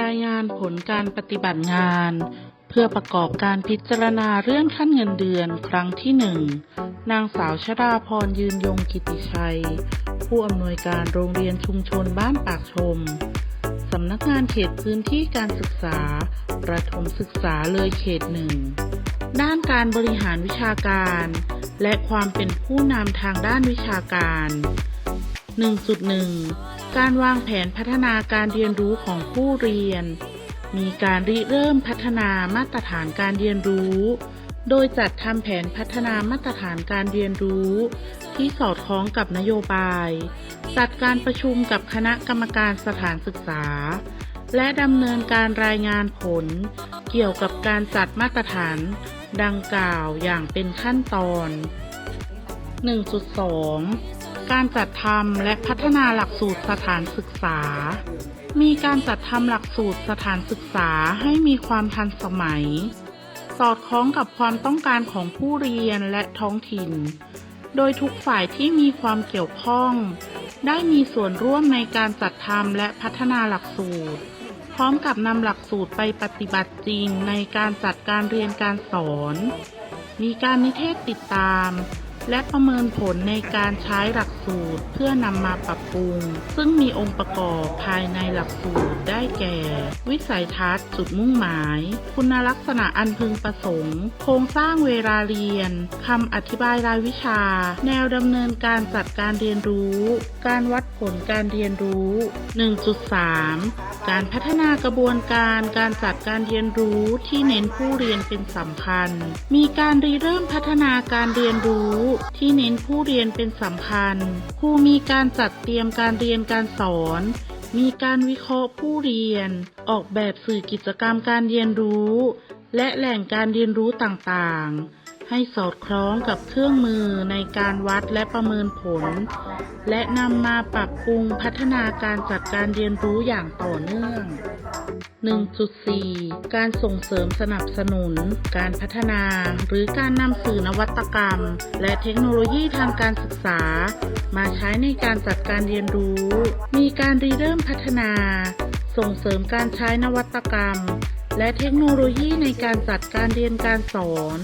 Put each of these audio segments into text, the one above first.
รายงานผลการปฏิบัติงาน เพื่อประกอบการพิจารณาเรื่องขั้นเงินเดือนครั้งที่หนึ่งนางสาวชดาพรยืนยงกิติชัย ผู้อำนวยการโรงเรียนชุมชนบ้านปากชมสำนักงานเขตพื้นที่การศึกษา ประถมศึกษาเลยเขตหนึ่งด้านการบริหารวิชาการ และความเป็นผู้นำทางด้านวิชาการ 1.1 การวางแผนพัฒนาการเรียนรู้ของผู้เรียน มีการริเริ่มพัฒนามาตรฐานการเรียนรู้ โดยจัดทำแผนพัฒนามาตรฐานการเรียนรู้ ที่สอดคล้องกับนโยบาย จัดการประชุมกับคณะกรรมการสถานศึกษา และดำเนินการรายงานผล เกี่ยวกับการจัดมาตรฐาน ดังกล่าวอย่างเป็นขั้นตอน 1.2 การจัดทำและพัฒนาหลักสูตรสถานศึกษา มีการจัดทำหลักสูตรสถานศึกษาให้มีความทันสมัย สอดคล้องกับความต้องการของผู้เรียนและท้องถิ่น โดยทุกฝ่ายที่มีความเกี่ยวข้อง ได้มีส่วนร่วมในการจัดทำและพัฒนาหลักสูตร พร้อมกับนำหลักสูตรไปปฏิบัติจริงในการจัดการเรียนการสอน มีการนิเทศติดตาม และประเมินผลในการใช้หลักสูตรเพื่อนำมาปรับปรุง ซึ่งมีองค์ประกอบภายในหลักสูตรได้แก่ วิสัยทัศน์จุดมุ่งหมาย คุณลักษณะอันพึงประสงค์ โครงสร้างเวลาเรียนคำอธิบายรายวิชา แนวดำเนินการจัดการเรียนรู้ การวัดผลการเรียนรู้ 1.3 การพัฒนากระบวนการการจัดการเรียนรู้ที่เน้นผู้เรียนเป็นสำคัญ มีการริเริ่มพัฒนาการเรียนรู้ที่เน้นผู้เรียนเป็นสำคัญ ครูมีการจัดเตรียมการเรียนการสอน มีการวิเคราะห์ผู้เรียน ออกแบบสื่อกิจกรรมการเรียนรู้ และแหล่งการเรียนรู้ต่างๆ ให้สอดคล้องกับเครื่องมือในการวัดและประเมินผล และนำมาปรับปรุงพัฒนาการจัดการเรียนรู้อย่างต่อเนื่อง 1.4 การส่งเสริมสนับสนุน การพัฒนา หรือการนำสื่อนวัตกรรม และเทคโนโลยีทางการศึกษา มาใช้ในการจัดการเรียนรู้ มีการริเริ่มพัฒนา ส่งเสริมการใช้นวัตกรรม และเทคโนโลยีในการจัดการเรียนการสอน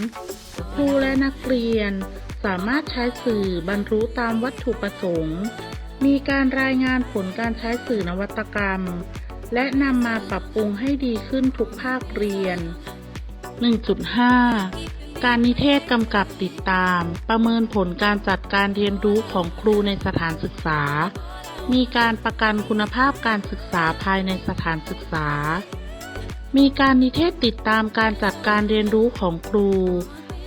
ครูและนักเรียน สามารถใช้สื่อบรรลุตามวัตถุประสงค์ มีการรายงานผลการใช้สื่อนวัตกรรม และนำมาปรับปรุงให้ดีขึ้นทุกภาคเรียน 1.5 การนิเทศกำกับติดตาม ประเมินผลการจัดการเรียนรู้ของครูในสถานศึกษา มีการประกันคุณภาพการศึกษาภายในสถานศึกษา มีการนิเทศติดตามการจัดการเรียนรู้ของครู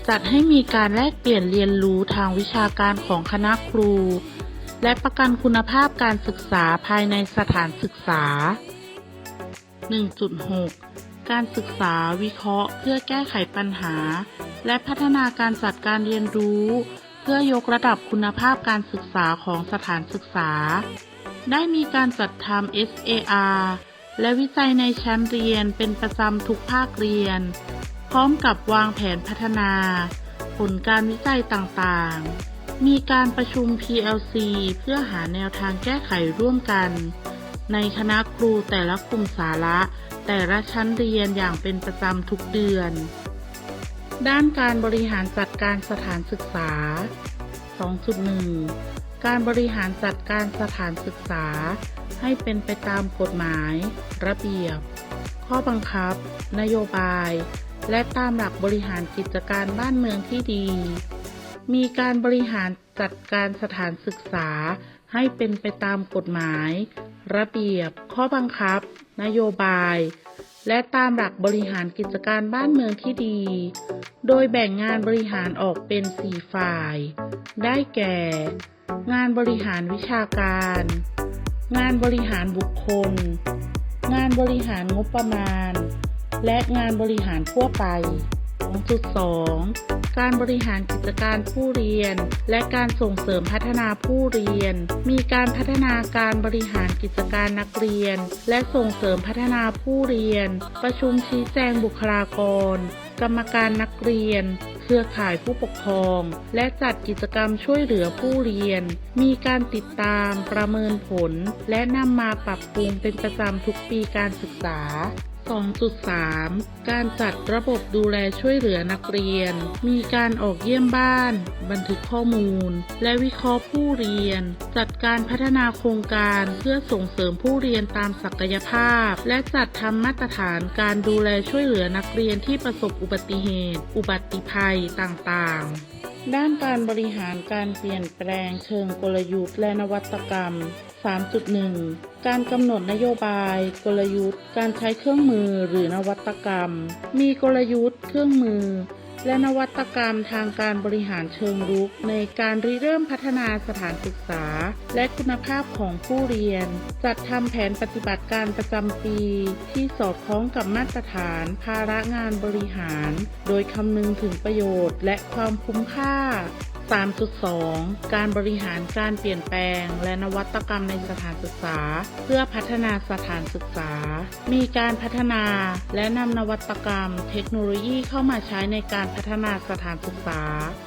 จัดให้มีการแลกเปลี่ยนเรียนรู้ทางวิชาการของคณะครู และประกันคุณภาพการศึกษาภายในสถานศึกษา 1.6 การศึกษาวิเคราะห์ เพื่อแก้ไขปัญหา และพัฒนาการจัดการเรียนรู้ เพื่อยกระดับคุณภาพการศึกษาของสถานศึกษา ได้มีการจัดทำ SAR และวิจัยในชั้นเรียนเป็นประจำทุกภาคเรียน พร้อมกับวางแผนพัฒนา ผลการวิจัยต่างๆ มีการประชุม PLC เพื่อหาแนวทางแก้ไขร่วมกัน ในคณะครูแต่ละกลุ่มสาระ แต่ละชั้นเรียนอย่างเป็นประจำทุกเดือน ด้านการบริหารจัดการสถานศึกษา 2.1 การบริหารจัดการสถานศึกษา ให้เป็นไปตามกฎหมาย ระเบียบ ข้อบังคับ นโยบาย และตามหลักบริหารกิจการบ้านเมืองที่ดี มีการบริหารจัดการสถานศึกษาให้เป็นไปตามกฎหมาย ระเบียบ ข้อบังคับ นโยบาย และตามหลักบริหารกิจการบ้านเมืองที่ดี โดยแบ่งงานบริหารออกเป็น 4 ฝ่าย ได้แก่ งานบริหารวิชาการ งานบริหารบุคคล งานบริหารงบประมาณ และงานบริหารทั่วไป 2.2 การบริหารกิจการผู้เรียน และการส่งเสริมพัฒนาผู้เรียน มีการพัฒนาการบริหารกิจการนักเรียน และส่งเสริมพัฒนาผู้เรียน ประชุมชี้แจงบุคลากร กรรมการนักเรียน เครือข่ายผู้ปกครอง และจัดกิจกรรมช่วยเหลือผู้เรียน มีการติดตามประเมินผล และนำมาปรับปรุงเป็นประจำทุกปีการศึกษา 2.3 การจัดระบบดูแลช่วยเหลือนักเรียน มีการออกเยี่ยมบ้าน บันทึกข้อมูล และวิเคราะห์ผู้เรียน จัดการพัฒนาโครงการเพื่อส่งเสริมผู้เรียนตามศักยภาพ และจัดทำมาตรฐานการดูแลช่วยเหลือนักเรียนที่ประสบอุบัติเหตุ อุบัติภัยต่างๆ ด้านการบริหารการเปลี่ยนแปลงเชิงกลยุทธ์และนวัตกรรม 3.1 การกำหนดนโยบาย กลยุทธ์ การใช้เครื่องมือหรือนวัตกรรม มีกลยุทธ์ เครื่องมือ และนวัตกรรมทางการบริหารเชิงรุก ในการริเริ่มพัฒนาสถานศึกษา และคุณภาพของผู้เรียน จัดทำแผนปฏิบัติการประจำปี ที่สอดคล้องกับมาตรฐาน ภาระงานบริหาร โดยคำนึงถึงประโยชน์และความคุ้มค่า 3.2 การบริหารการเปลี่ยนแปลง และนวัตกรรมในสถานศึกษา เพื่อพัฒนาสถานศึกษา มีการพัฒนาและนำนวัตกรรม เทคโนโลยีเข้ามาใช้ในการพัฒนาสถานศึกษา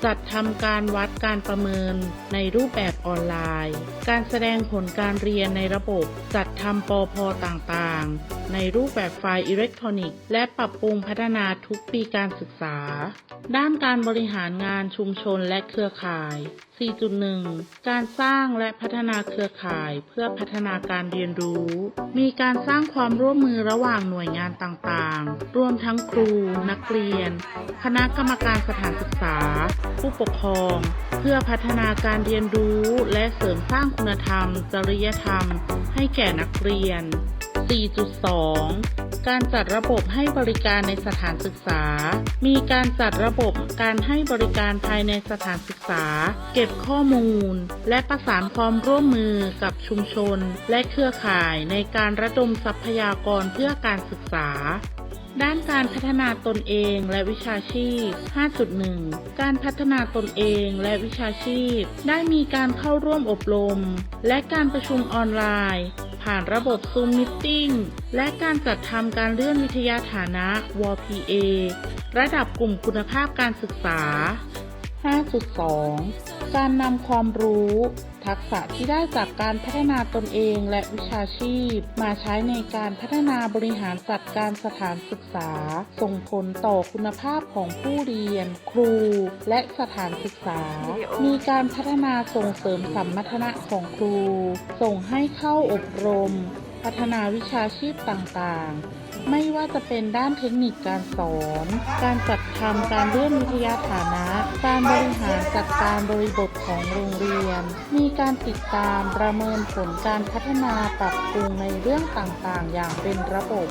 จัดทำการวัดการประเมินในรูปแบบออนไลน์ การแสดงผลการเรียนในระบบ จัดทำปอพอต่างๆในรูปแบบไฟล์อิเล็กทรอนิกส์ และปรับปรุงพัฒนาทุกปีการศึกษา ด้านการบริหารงานชุมชนและเครือข่าย 4.1 การสร้างและพัฒนาเครือข่ายเพื่อพัฒนาการเรียนรู้ มีการสร้างความร่วมมือระหว่างหน่วยงานต่างๆ รวมทั้งครู นักเรียน คณะกรรมการสถานศึกษา ผู้ปกครอง เพื่อพัฒนาการเรียนรู้ และเสริมสร้างคุณธรรม จริยธรรม ให้แก่นักเรียน 4.2 การจัดระบบให้บริการในสถานศึกษา มีการจัดระบบการให้บริการภายในสถานศึกษา เก็บข้อมูล และประสานความร่วมมือกับชุมชน และเครือข่ายในการระดมทรัพยากรเพื่อการศึกษาด้านการพัฒนาตนเองและวิชาชีพ 5.1 การพัฒนาตนเองและวิชาชีพ ได้มีการเข้าร่วมอบรม และการประชุมออนไลน์ ผ่านระบบ Zoom Meeting และการจัดทำการเลื่อนวิทยาฐานะ WPA ระดับกลุ่มคุณภาพการศึกษา 5.2 การนำความรู้ ทักษะที่ได้จากการพัฒนาตนเองและวิชาชีพ มาใช้ในการพัฒนาบริหารจัดการสถานศึกษา ส่งผลต่อคุณภาพของผู้เรียน ครู และสถานศึกษา มีการพัฒนาส่งเสริมสัมมรรถนะของครู ส่งให้เข้าอบรม พัฒนาวิชาชีพต่างๆ ไม่ว่าจะเป็นด้านเทคนิคการสอน การจัดทำการเลื่อนวิทยาฐานะ การบริหารจัดการบริบทของโรงเรียน มีการติดตามประเมินผลการพัฒนาปรับปรุงในเรื่องต่างๆ อย่างเป็นระบบ